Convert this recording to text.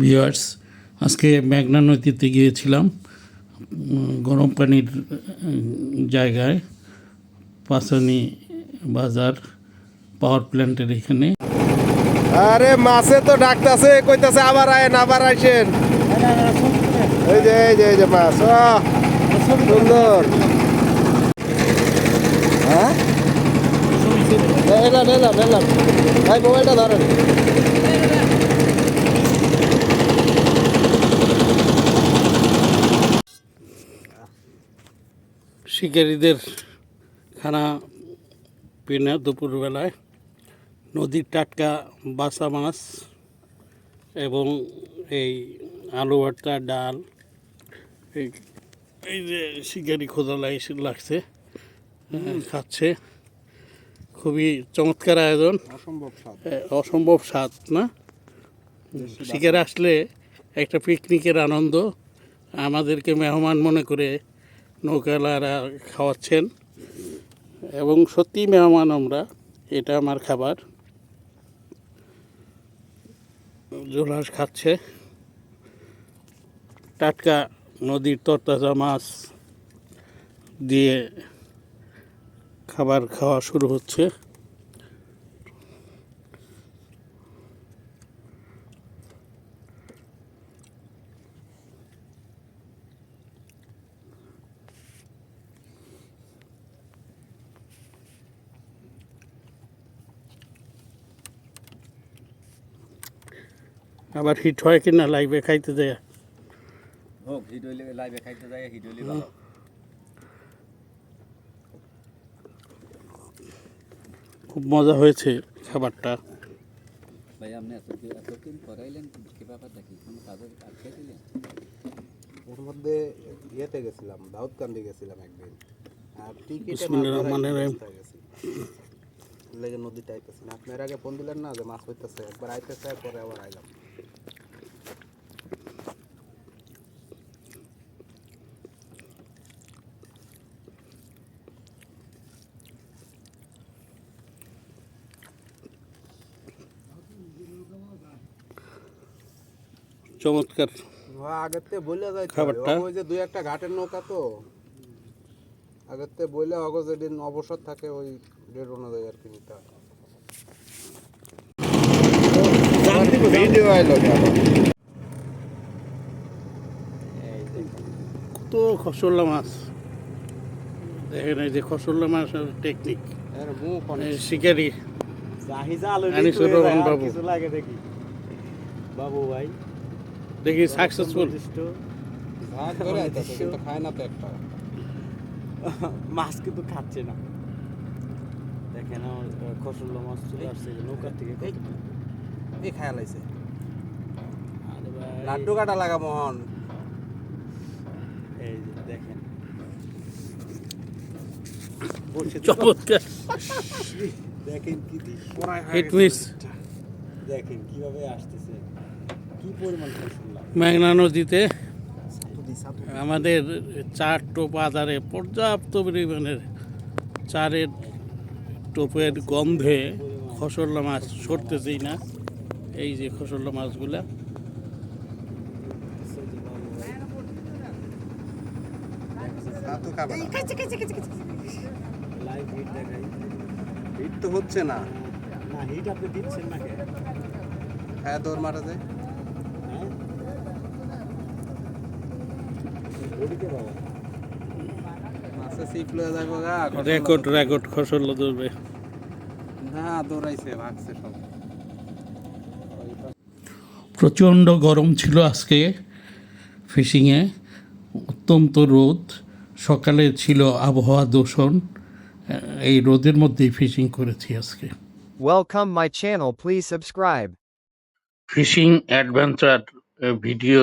Viewers আজকে মেঘনা নদীতে গিয়েছিলাম, গরম পানির, জায়গায় পাসানি বাজার পাওয়ার প্ল্যান্টের এখানে। আরে মাছে তো ডাকতাছে, কইতাছে আবার আয়েন, আবার আইসেন। এই যে এই যে এই যে মাছ সুন্দর। হ্যাঁ? এলাম এলাম এলাম ভাই, মোবাইলটা ধরেন। শিকারীদের খানা পিনা দুপুরবেলায়। নদীর টাটকা বাসা মাছ এবং এই আলু ভর্তা ডাল এই এই যে শিকারি খোদা লাগ- লাগছে হ্যাঁ, খাচ্ছে। খুবই চমৎকার আয়োজন। অসম্ভব স্বাদ। অসম্ভব স্বাদ না? শিকার আসলে একটা পিকনিকের আনন্দ। আমাদেরকে মেহমান মনে করে নৌকালারা খাওয়াচ্ছেন। এবং সত্যি মেহমান আমরা, এটা আমার খাবার। জোলাস খাচ্ছে। টাটকা নদীর তরতাজা মাছ দিয়ে খাবার খাওয়া শুরু হচ্ছে। আবার হিট হয় কিনা লাইভে খাইতে দেয় হোক হিট হইলে লাইভে খাইতে যায় হিট হইলে ভালো। খুব মজা হয়েছে খাবারটা। ভাই আপনি এত এতদিন করাইলেন কি ব্যাপারটা কি কোনো কাজের কাজ খেয়েছিলেন ওর মধ্যে ইয়েতে গেছিলাম দাউদকান্দি গেছিলাম একদিন। আর টিকিটে লেগে না আপনার আগে ফোন দিলেন না যে মাছ হইতেছে একবার আইতেছে পরে আবার আইলাম। চমৎকার। আগের থেকে বলে যাই খাবারটা? ওই যে দুই একটা ঘাটের নৌকা তো। আগের থেকে বললে অগজ যেদিন অবসর থাকে ওই ডেট অনুযায়ী আর কি নিতে হয়। কত খসল্লা মাছ। দেখেন এই যে খসল্লা মাছের টেকনিক এর মুখ অনেক শিকারি। চাহিদা আলু আনিসুর বাবু। কিছু লাগে দেখি। বাবু ভাই। দেখি সাকসেসফুল খায় না তো একটা। মাছ কিন্তু খাচ্ছে না। দেখেন আমার খসল্লা মাছ চলে আসছে নৌকার থেকে এই খায়া লাইছে। লাড্ডু কাটা লাগা মোহন। এই যে দেখেন। চমৎকার। দেখেন কি দেখেন কীভাবে আসতেছে। মেঘনা নদীতে আমাদের চার টোপ আধারে পর্যাপ্ত পরিমাণের চারের টোপের গন্ধে খসল্লা মাছ সরতেছেই না। এই যে খসল্লা মাছগুলা। লাইভ হিট তো হচ্ছে না। না হিট আপনি দিচ্ছেন না কে? দৌড় মারা যায়। রেকর্ড রেকর্ড ধরবে না দৌড়াইছে ভাগছে সব প্রচণ্ড গরম ছিল আজকে ফিশিংয়ে অত্যন্ত রোদ। সকালে ছিল আবহাওয়া দূষণ। এই রোদের মধ্যেই ফিশিং করেছি আজকে। Welcome my channel please subscribe fishing adventure video